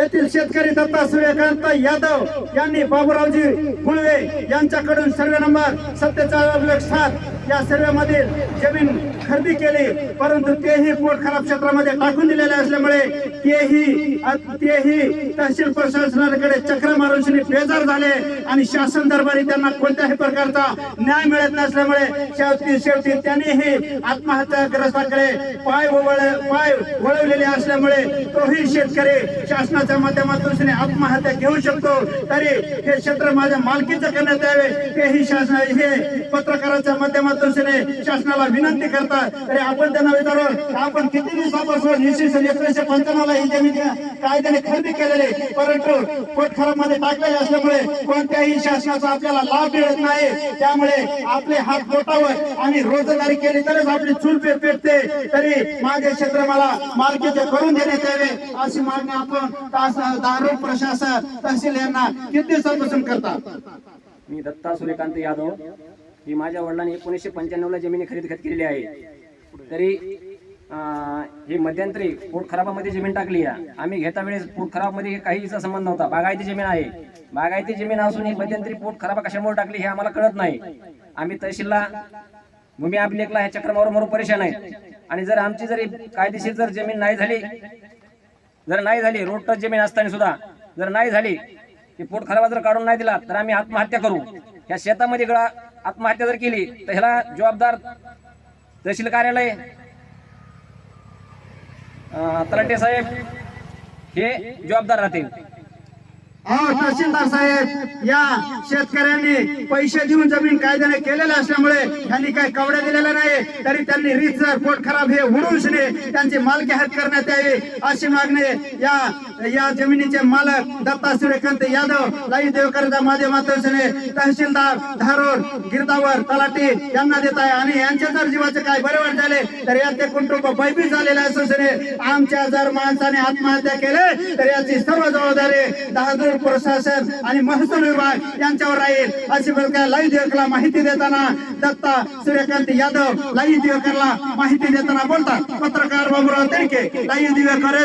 येथील शेतकरी दत्ता सूर्यकांत यादव यांनी बाबूरावजी गुळवे यांच्याकडून सर्वे नंबर सत्तेचाळीस सात या सर्वे मधील जमीन खरेदी केली परंतु तेही पोट खराब क्षेत्रामध्ये टाकून दिलेले असल्यामुळे तेही तेही तहसील प्रशासनाकडे चक्र मारून बेजार झाले आणि शासन दरबारी त्यांना कोणत्याही प्रकारचा न्याय मिळत नसल्यामुळे शेवटी शेवटी त्यांनीही आत्महत्याग्रस्ताकडे पाय वळ पाय वळवलेले असल्यामुळे तोही शेतकरी शासनाच्या माध्यमातून आत्महत्या घेऊ शकतो. तरी हे क्षेत्र माझ्या मालकीचं करण्यात यावे तेही शासन हे पत्रकाराच्या माध्यमातून शासनाला विनंती करतात तरी आपण त्यांना विचारू आपण किती दिवसापासून इसवी सन पंच्याण्णवला ही जमीन कायद्याने खरेदी केलेले परंतु पोटखरामध्ये टाकलेले असल्यामुळे कोणत्याही शासनाचा आपल्याला लाभ मिळत नाही. त्यामुळे आपले हात पोटावर आणि रोजगारी केली तरच आपली चूल पेटते. तरी मागे क्षेत्र मला मालकीचे करून देण्यात यावे अशी मागणी आपण दारू प्रशासन तहसील यांना किती दिवसापासून करतात? मी दत्ता सूर्यकांत यादव ही माझ्या वडिलांनी एकोणीसशे पंच्याण्णवला जमिनी खरेदी खत केलेली आहे. तरी हे ही मध्यंतरी पोट खराबामध्ये जमीन टाकली आहे. आम्ही घेता वेळेस पोट खराबमध्ये काहीचा संबंध नव्हता. बागायती जमीन आहे. बागायती जमीन असून ही मध्यंतरी पोट खराबा कशामुळे टाकली हे आम्हाला कळत नाही. आम्ही तहसीलला भूमी अभिलेखला ह्या चक्रमावर मरू परेशान आहे आणि जर आमची जरी कायदेशीर जर जमीन नाही झाली जर नाही झाली रोड टच जमीन असताना सुद्धा जर नाही झाली ती पोट खराबा जर काढून नाही दिला तर आम्ही आत्महत्या करू. या शेतामध्ये गळा आत्महत्या जर केली तर ह्याला जबाबदार तहसील कार्यालय तलाटे साहेब हे जबाबदार राहतील. तहसीलदार साहेब या शेतकऱ्यांनी पैसे देऊन जमीन कायद्याने केलेले असल्यामुळे त्यांनी काही कवड्या दिलेल्या नाही तरी त्यांनी रीतसर पोट खराब हे उडून त्यांची मालकी हत करण्यात यावी अशी मागणी या या जमिनीचे मालक दत्ता सूर्यकांत यादव लाई देवकरच्या माध्यमातून तहसीलदार धारोड गिरदावर तलाटी यांना देत आहे. आणि यांच्या जर जीवाचे काय बरोबर झाले तर याचे कुटुंब भयभीत झालेले असून आमच्या जर माणसाने आत्महत्या केले तर याची सर्व जबाबदारी दहादूर प्रशासन आणि महसूल विभाग यांच्यावर राहील. अशी प्रकार लाई देवकरला माहिती देताना दत्ता सूर्यकांत यादव लाई देवकरला माहिती देताना बोलतात. पत्रकार बाबूराव तिडके लाई देवकर